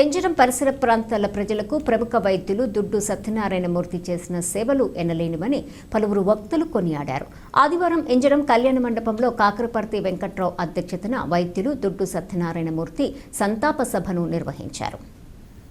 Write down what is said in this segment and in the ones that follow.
ఎంజరం పరిసర ప్రాంతాల ప్రజలకు ప్రముఖ వైద్యులు దుడ్డు సత్యనారాయణమూర్తి చేసిన సేవలు ఎనలేనివని పలువురు వక్తలు కొనియాడారు. ఆదివారం ఎంజరం కళ్యాణ మండపంలో కాకరపర్తి వెంకట్రావు అధ్యక్షతన వైద్యులు దుడ్డు సత్యనారాయణమూర్తి సంతాప సభను నిర్వహించారు.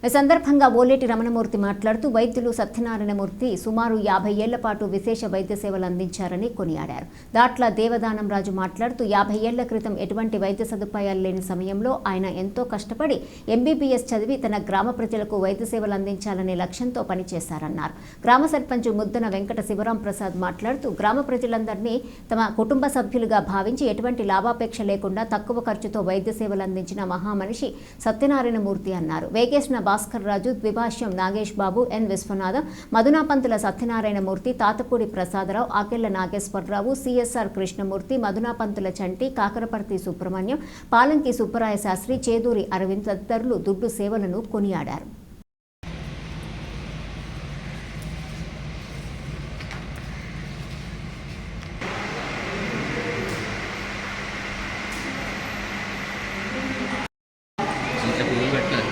ఈ సందర్భంగా ఓలేటి రమణమూర్తి మాట్లాడుతూ వైద్యులు సత్యనారాయణమూర్తి సుమారు యాభై ఏళ్ళ పాటు విశేష వైద్య సేవలు అందించారని కొనియాడారు. దాట్ల దేవదానం రాజు మాట్లాడుతూ యాభై ఏళ్ళ క్రితం ఎటువంటి వైద్య సదుపాయాలు లేని సమయంలో ఆయన ఎంతో కష్టపడి ఎంబీబీఎస్ చదివి తన గ్రామ ప్రజలకు వైద్య సేవలు అందించాలనే లక్ష్యంతో పనిచేశారన్నారు. గ్రామ సర్పంచ్ ముద్దన వెంకట శివరాం ప్రసాద్ మాట్లాడుతూ గ్రామ ప్రజలందరినీ తమ కుటుంబ సభ్యులుగా భావించి ఎటువంటి లాభాపేక్ష లేకుండా తక్కువ ఖర్చుతో వైద్య సేవలు అందించిన మహామనిషి సత్యనారాయణమూర్తి అన్నారు. Vegesna Bhaskar Raju Dwibhashyam Nagesh Babu N Viswanatham Madhunapantula Satyanarayanamurthy Tatapudi Prasadarao Akella Nageswararao C S R Krishnamurthy Madhunapantula Chanti Kakaraparthi Subrahmanyam Palanki Subbaraya Sastry Cheduri Aravind తదితరులు దుడ్డు సేవలను కొనియాడారు. ఇంత పువ్వులు పెట్టలేదు.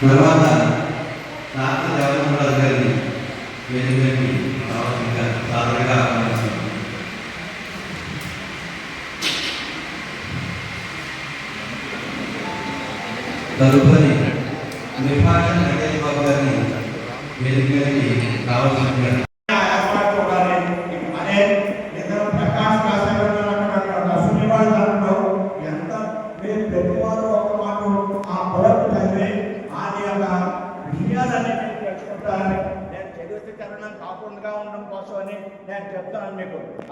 తర్వాత నాట దేవతరాజు గారిని వేదికకి రావాల్సిందిగా సాధారణంగా తదుపరి విభాషణ వెంకయ్య బాబు గారిని వేదికకి రావాల్సిందిగా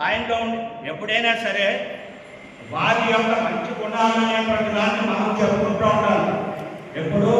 ఆయనలో ఎప్పుడైనా సరే వారి యొక్క మంచి గుణాలనేటువంటి దాన్ని మనం చెప్పుకుంటూ ఉండాలి. ఎప్పుడు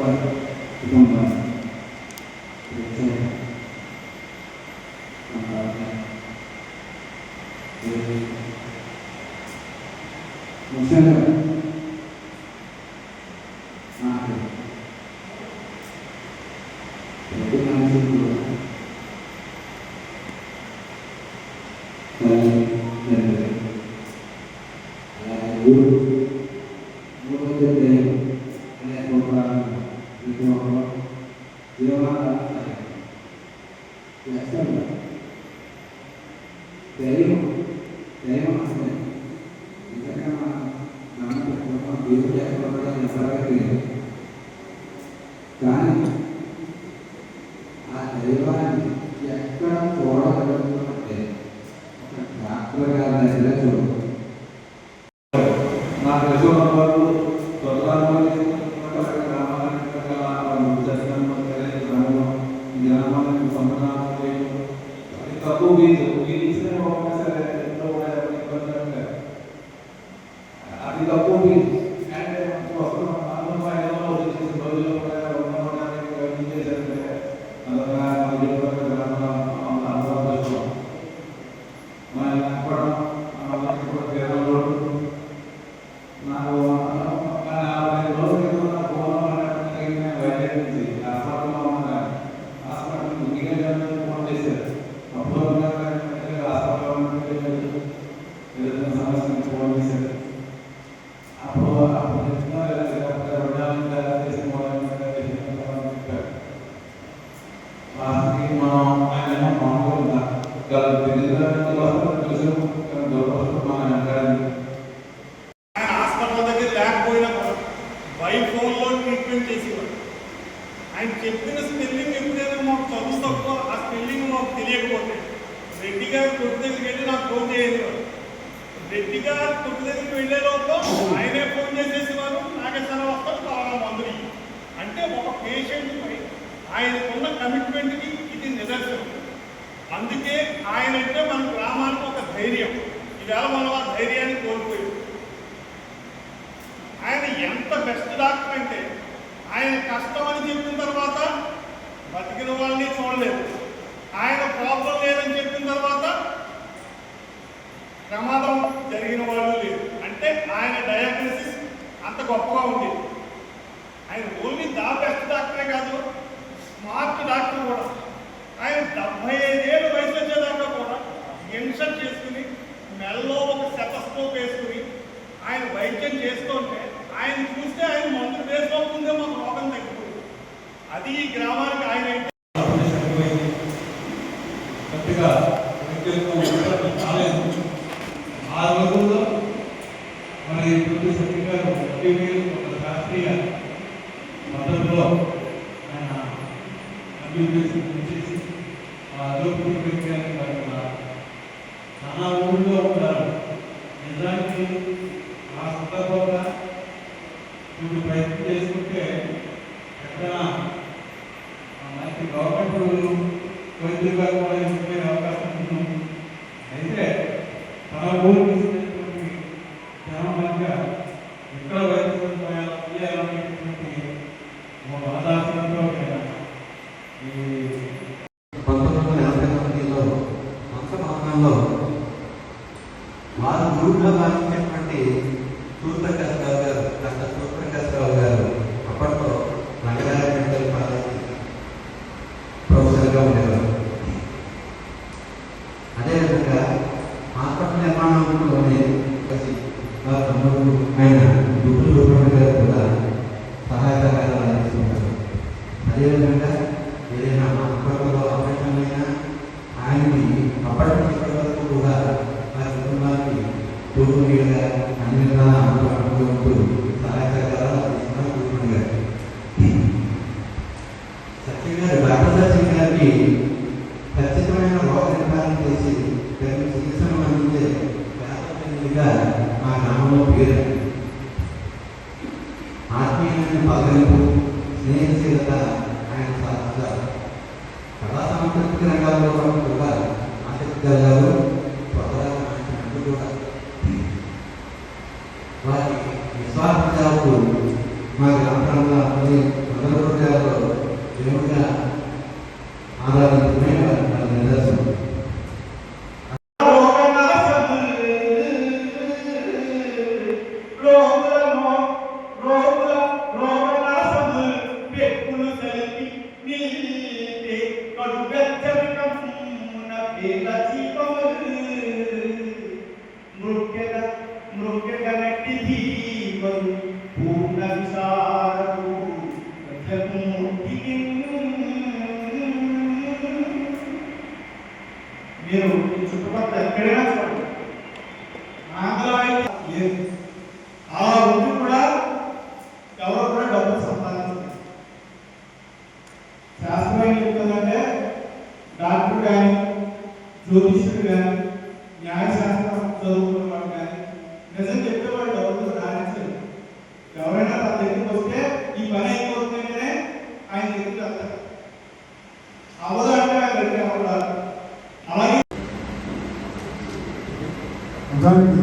quan thì không mà được chơi còn là thì một xe nữa à được để biết ăn xin vừa Thank you. కానీ ఆ దైవాన్ని ఎక్కడ చూడగలుగుతుంటే ఒక డాక్టర్ గారి దగ్గర చూడదు తక్కువ వీధి సరే ఎంతో అది తక్కువ ఫీజు ఆయన చెప్పిన స్పెల్లింగ్ ఎప్పుడైనా మాకు చదువు తప్ప ఆ స్పెల్లింగ్ మాకు తెలియకపోతే రెడ్డి గారు కొట్టు దగ్గరికి వెళ్ళి నాకు ఫోన్ చేసేవాడు రెడ్డి గారు కొట్టు దగ్గరికి వెళ్ళే లోపల ఆయనే ఫోన్ చేసేసేవారు. నాగేశ్వర వస్తారు పలానా మందుని అంటే ఒక పేషెంట్పై ఆయనకున్న కమిట్మెంట్కి ఇది నిదర్శనం. అందుకే ఆయన అంటే మన గ్రామానికి ఒక ధైర్యం. ఇవాళ మనం ఆ ధైర్యాన్ని కోల్పోయాం. ఆయన ఎంత బెస్ట్ డాక్టర్ అంటే ఆయన కష్టం అని చెప్పిన తర్వాత బతికిన వాళ్ళని చూడలేదు. ఆయన ప్రాబ్లం లేదని చెప్పిన తర్వాత ప్రమాదం జరిగిన వాళ్ళు లేదు అంటే ఆయన డయాగ్నోసిస్ అంత గొప్పగా ఉంది ఆయన ఓన్లీ దా బెస్ట్ డాక్టరే కాదు స్మార్ట్ డాక్టర్ కూడా. ఆయన డెబ్బై ఐదేళ్ళు వయసు వచ్చేదాకా కూడా ఇన్సర్ట్ చేసుకుని మెల్లో ఒక శతస్కోప్ వేసుకుని ఆయన వైద్యం చేస్తుంటే ఆయన చూస్తే ఆయన మందులు వేసుకోకముందే మాకు అది ఈ గ్రామానికి ఆయన గట్టిగా రాలేదు. ఆ రోజుల్లో మరి ప్రొడ్యూస్ శెట్టి గారు శాస్త్రీయ జనం ఎక్కడ వైద్య సదుపాయాలు ఒక ఆదాశంతో పంతొమ్మిది వందల ఎనభై తొమ్మిదిలో వారు భావించినటువంటి గారు డాక్టర్ గారు అప్పట్లో నగరాల మెడికల్ కాలేజ్ ప్రొఫెసర్గా ఉండేవారు. అదేవిధంగా వారి ఆయన కూడా వారి విశ్వాస సేవకు మా గ్రామ ప్రాంతాల మొదలు దేవుడిగా ఆరాధించుకునే ఏం చెప్తుందంటే డాక్టర్ కానీ జ్యోతిష్యుడు కానీ న్యాయశాస్త్రం చదువుకున్న వాడు కానీ నిజం చెప్పేవాడు డబ్బులు రాణించారు ఎవరైనా తన దగ్గరికి వస్తే ఈ పని అయిపోతుందంటేనే ఆయన దగ్గరికి వెళ్తారు. అవ్వదు అంటే ఆయన దగ్గర అవ్వడారు అలాగే నిజానికి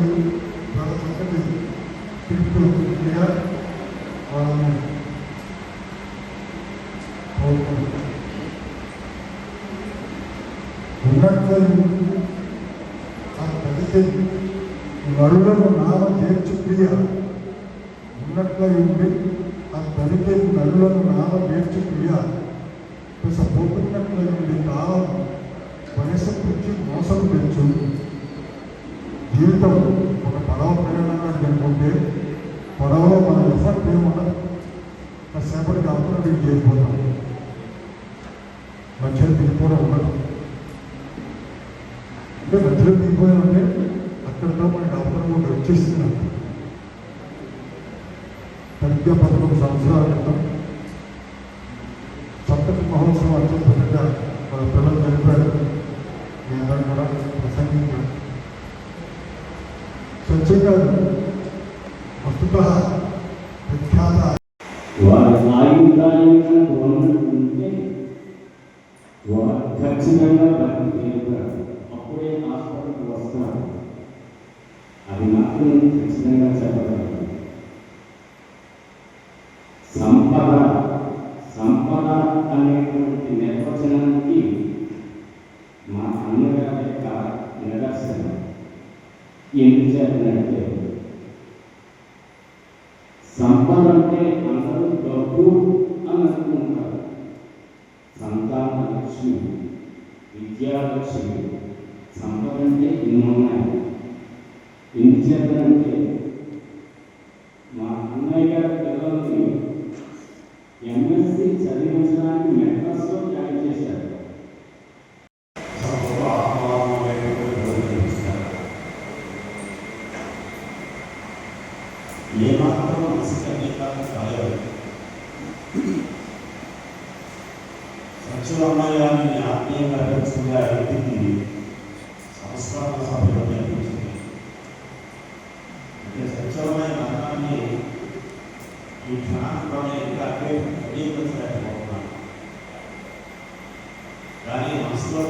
అవకాశానికి చాలా చక్కటి వాళ్ళని ఆ కలిసి నరులను నామ చేర్చు క్రియ. ఉన్నట్లయి ఉండి ఆ నరులను నామ చేర్చు ఉండి వయసు పుచ్చి మోసం జీవితం ఒక పడవ ప్రయాణంగా జరుగుతుంటే పడవలో మన ఎఫర్ట్ ఏముండదు కాసేపటికి ఆపరేటింగ్ చేయకపోతాం మధ్యలో దిగిపోవడం ఉండదు. అంటే మధ్యలో దిగిపోయామంటే అక్కడితో మనకి అవసరం ఒకటి వచ్చేస్తున్నాం సరిగ్గా పదకొండు సంవత్సరాల క్రితం సప్తతి మహోత్సవాలు సత్యంగా వస్తుత ప్రఖ్యాత వారి ఆయుధాలను ఉన్నట్టుంటే వారు ఖచ్చితంగా బతికి తీరుతారు అప్పుడే హాస్పిటల్కి వస్తారు. అది మాత్రం ఖచ్చితంగా చెప్పగలరు ఎందుకు చెప్పినట్టే సంపద అంటే అందరూ డబ్బు అని అనుకుంటారు. సంతాన లక్ష్మి విద్యాలక్ష్మి సంపద అంటే ఇన్ని ఉన్నాయి. ఎందుకు చెప్పారంటే మా అన్నయ్య గారి పిల్లల్ని ఎంఎస్సి చదివించడానికి మెడ్రాస్లో జాయిన్ చేశారు. సత్యనారాయణని ఆత్మీయంగా పెంచుకునే ఆ వ్యక్తికి సంస్కరణ సభలో కనిపించింది అంటే మరణాన్ని ఈ క్షణాంతంలో ఇంకా అంగీకరించలేకపోతున్నాను కానీ మనసులో